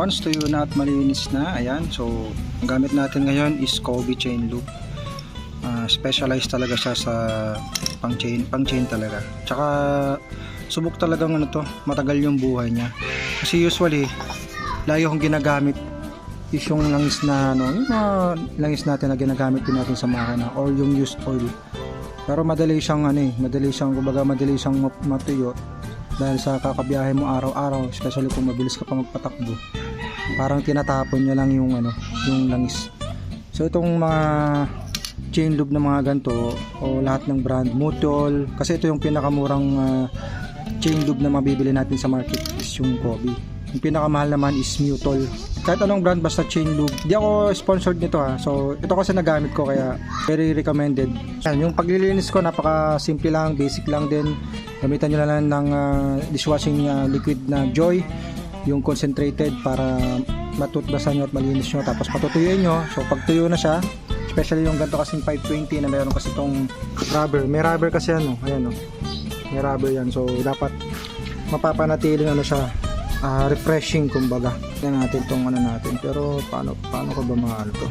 once tuyo na at malinis na, ayan. So, ang gamit natin ngayon is Kobe chain loop. Ah, specialized talaga siya sa pang chain, pang chain talaga. Tsaka subok talagang ano to, matagal yung buhay niya. Kasi usually, layo kong ginagamit is yung langis na ano, yung mga langis natin na ginagamit din natin sa makina or yung used oil. Pero madali siyang ano eh, madali siyang kumbaga madali siyang mat- matuyo dahil sa kakabiyahe mo araw-araw, especially kung mabilis ka pa magpatakbo. Parang tinatapon niya lang yung ano, yung langis. So itong mga chain loop na mga ganito o lahat ng brand, Mutol, kasi ito yung pinakamurang ah, chain loop na mabibili natin sa market is yung Kobe. Yung pinakamahal naman is Mutol. Kahit anong brand basta chain loop. Di ako sponsored nito ha. So ito kasi nagamit ko kaya very recommended. Yan, yung paglilinis ko napaka simple lang, basic lang din. Gamitan nyo lang ng ah, dishwashing ah, liquid na Joy yung concentrated para matutbasan nyo at malinis nyo tapos patutuyuin nyo so pag tuyo na siya especially yung ganito kasing 520 na meron kasi itong rubber may rubber kasi ano ayan o may rubber yan so dapat mapapanatiling ano siya ah, refreshing kumbaga. Yan natin tong ano natin. Pero paano paano ko ba mga ano to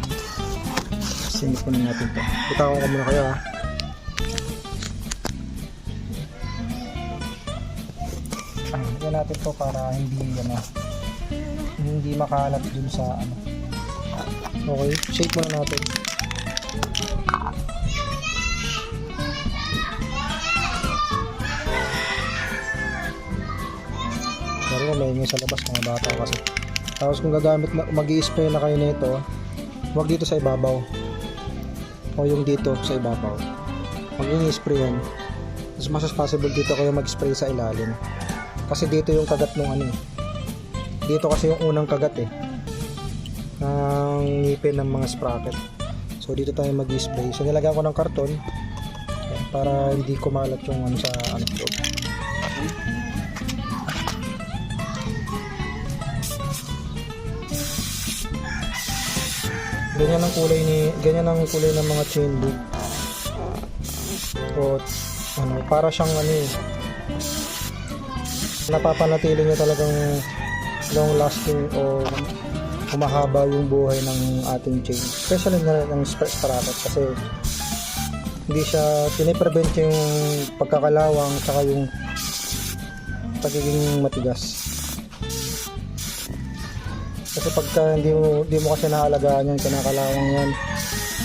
singit ko na natin to. Itaw ko muna kayo ha ah, yan natin to para hindi ano hindi makalat dun sa ano. Okay shake muna natin pero may ingay sa labas mga bata kasi. Tapos kung gagamit na mag spray na kayo nito huwag dito sa ibabaw. O yung dito sa ibabaw. Huwag yung spray yan as much as possible dito kayo mag spray sa ilalim. Kasi dito yung kagat ng ano eh. dito kasi yung unang kagat eh. Ng ngipin ng mga sprocket. So dito tayo mag spray so nilagyan ko ng karton. Para hindi kumalat yung ano sa ano ganyan ang kulay ni ganyan ang kulay ng mga chain loop o ano para siyang ano eh napapanatili niya talagang long lasting o humahaba yung buhay ng ating chain. Especially na ng sprocket kasi hindi siya piniprevent yung pagkakalawang saka yung pagiging matigas kasi pagka hindi mo, hindi mo kasi naalagaan yan kinakalawang yan.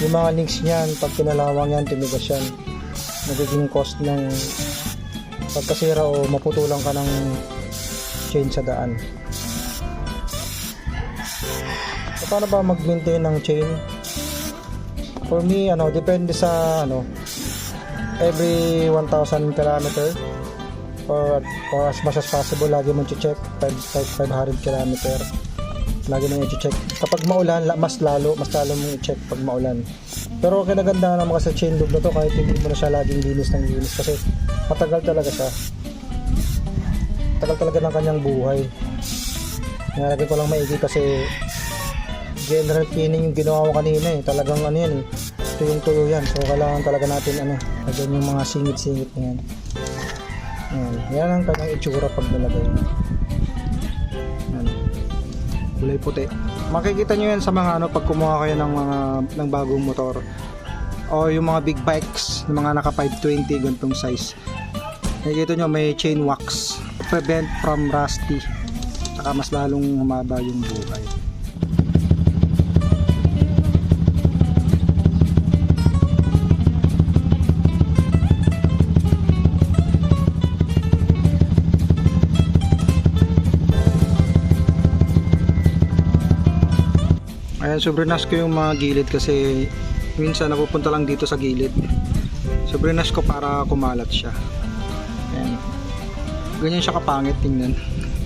Yung mga links niyan pag kinalawang yan timigas yan. Nagiging cost ng pagkasira o maputulang ka ng chain sa daan. So, paano ba mag-maintain ng chain? For me ano depende sa ano every 1,000 kilometer or, or as much as possible lagi mo check 500 kilometer lagi mo i-check. Kapag maulan la- mas lalo mas lalo mo i-check pag maulan. Pero kinaganda naman kasi chain loop na to kahit hindi mo na siya laging linis ng linis kasi matagal talaga siya. Tagal talaga ng kanyang buhay. Nalagay ko lang maigi kasi general cleaning yung ginawa ko kanina eh. Talagang ano yan eh. Tuyong tuyo yan. So kailangan talaga natin ano lagyan yung mga singit-singit na yan. Yan, yan ang kanyang itsura pag nilagay kulay puti. Makikita nyo yan sa mga ano pag kumuha kayo ng mga ng bagong motor. O yung mga big bikes yung mga naka 520 ganitong size. Nakikita nyo may chain wax prevent from rusty. Saka mas lalong humaba yung buhay Ayan, sobrinas ko yung mga gilid kasi minsan napupunta lang dito sa gilid. Sobrinas ko para kumalat siya. Ayan. Ganyan siya kapangit tingnan.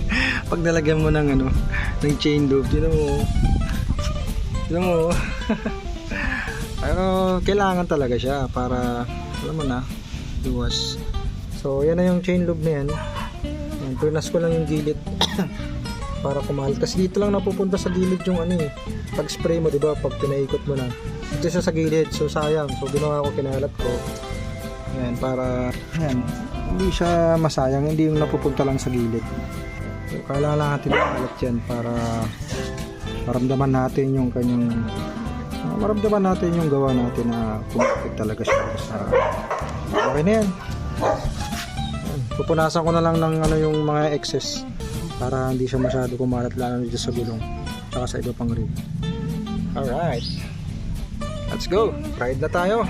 Pag nalagyan mo ng ano, ng chain loop, yun mo. Yun mo. Pero kailangan talaga siya para alam mo na, luwas. So, yan na yung chain loop na yan. Prinas ko lang yung gilid para kumalat. Kasi dito lang napupunta sa gilid yung ano eh. Pag spray mo, di ba? Pag pinaikot mo na. Dito siya sa gilid. So sayang. So ginawa ko, kinalat ko. Ayan, para, ayan, hindi siya masayang. Hindi yung napupunta lang sa gilid. So, kailangan natin ikalat yan para maramdaman natin yung kanyang ah, maramdaman natin yung gawa natin na kumapit talaga siya sa okay na yan Yan. pupunasan ko na lang ng ano yung mga excess para hindi siya masyado kumalat lalo dito sa gulong saka sa iba pang rim alright. Let's go. Ride na tayo